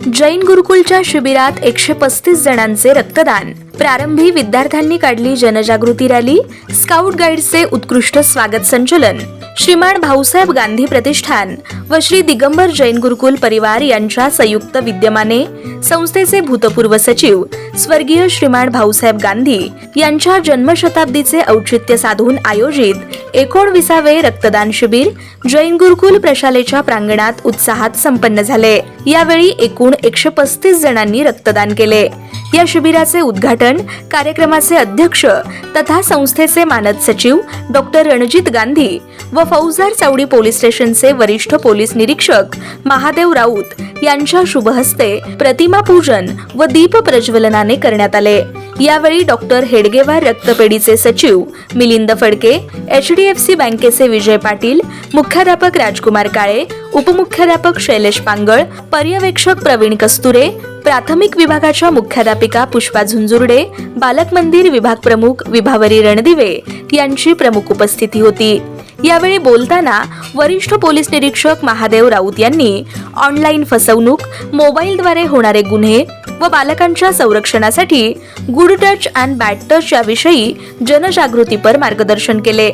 जैन गुरुकुलच्या शिबिरात एकशे पस्तीस जणांचे रक्तदान. प्रारंभी विद्यार्थ्यांनी काढली जनजागृती रॅली. स्काउट गाईडचे उत्कृष्ट स्वागत संचलन. श्रीमान भाऊसाहेब गांधी प्रतिष्ठान व श्री दिगंबर जैन गुरुकुल परिवार यांच्या संयुक्त विद्यमाने संस्थेचे भूतपूर्व सचिव स्वर्गीय श्रीमान भाऊसाहेब गांधी यांच्या जन्मशताब्दीचे औचित्य साधून आयोजित एकोणविसावे रक्तदान शिबिर जैन गुरुकुल प्रशालेच्या प्रांगणात उत्साहात संपन्न झाले. यावेळी एकूण एकशे पस्तीस जणांनी रक्तदान केले. या शिबिराचे उद्घाटन कार्यक्रमाचे अध्यक्ष तथा संस्थेचे मानद सचिव डॉक्टर रणजित गांधी व फौजदार चावडी पोलीस स्टेशनचे वरिष्ठ पोलीस निरीक्षक महादेव राऊत यांच्या शुभहस्ते प्रतिमा पूजन व दीप प्रज्वलनाने करण्यात आले. यावेळी डॉक्टर हेडगेवार रक्तपेढीचे सचिव Milind Phadke H D F C बँकेचे विजय पाटील मुख्याध्यापक राजकुमार काळे उपमुख्याध्यापक शैलेश पांगळ पर्यवेक्षक प्रवीण कस्तुरे प्राथमिक विभागाच्या मुख्याध्यापिका पुष्पा झुंजुर्डे बालक मंदिर विभाग प्रमुख विभावरी रणदिवे यांची प्रमुख उपस्थिती होती. यावेळी बोलताना वरिष्ठ पोलीस निरीक्षक महादेव राऊत यांनी ऑनलाईन फसवणूक मोबाईलद्वारे होणारे गुन्हे व बालकांच्या संरक्षणासाठी good touch and bad touch याविषयी जनजागृतीपर मार्गदर्शन केले.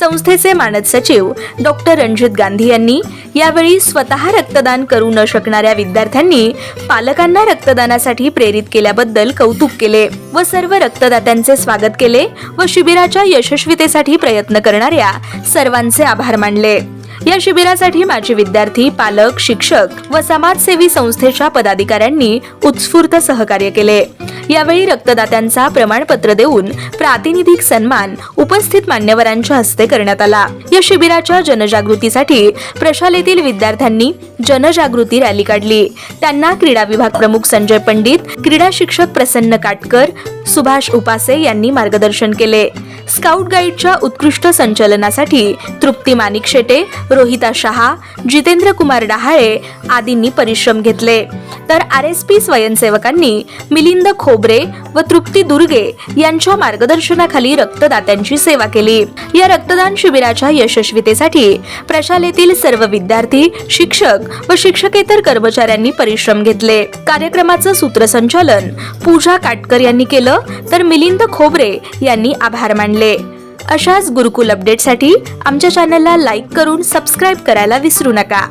संस्थेचे मानद सचिव डॉक्टर रणजित गांधी यांनी यावेळी स्वतः रक्तदान करू न शकणाऱ्या विद्यार्थ्यांनी पालकांना रक्तदानासाठी प्रेरित केल्याबद्दल कौतुक केले व सर्व रक्तदात्यांचे स्वागत केले व शिबिराच्या यशस्वीतेसाठी प्रयत्न करणाऱ्या सर्वांचे आभार मानले. या शिबिरासाठी माजी विद्यार्थी पालक शिक्षक व समाजसेवी संस्थेच्या पदाधिकाऱ्यांनी उत्स्फूर्त सहकार्य केले. यावेळी रक्तदात्यांचा प्रमाणपत्र देऊन प्रातिनिधिक सन्मान उपस्थित मान्यवरांच्या हस्ते करण्यात आला. या शिबिराच्या जनजागृतीसाठी प्रशालेतील विद्यार्थ्यांनी जनजागृती रॅली काढली. त्यांना क्रीडा विभाग प्रमुख संजय पंडित क्रीडा शिक्षक प्रसन्न काटकर सुभाष उपासे यांनी मार्गदर्शन केले. स्काउट गाईडच्या उत्कृष्ट संचलनासाठी तृप्ती मानिक शेटे रोहिता शहा जितेंद्र कुमार डहाळे आदींनी परिश्रम घेतले. तर आर एस पी स्वयंसेवकांनी मिलिंद खोबरे व तृप्ती दुर्गे यांच्या मार्गदर्शनाखाली रक्तदात्यांची सेवा केली. या रक्तदान शिबिराच्या यशस्वीतेसाठी प्रशालेतील सर्व विद्यार्थी शिक्षक व शिक्षकेतर कर्मचाऱ्यांनी परिश्रम घेतले. कार्यक्रमाचं सूत्रसंचालन पूजा काटकर यांनी केलं तर मिलिंद खोबरे यांनी आभार मानले. अशाच गुरुकुल अपडेटसाठी आमच्या चॅनलला लाईक करून सबस्क्राईब करायला विसरू नका.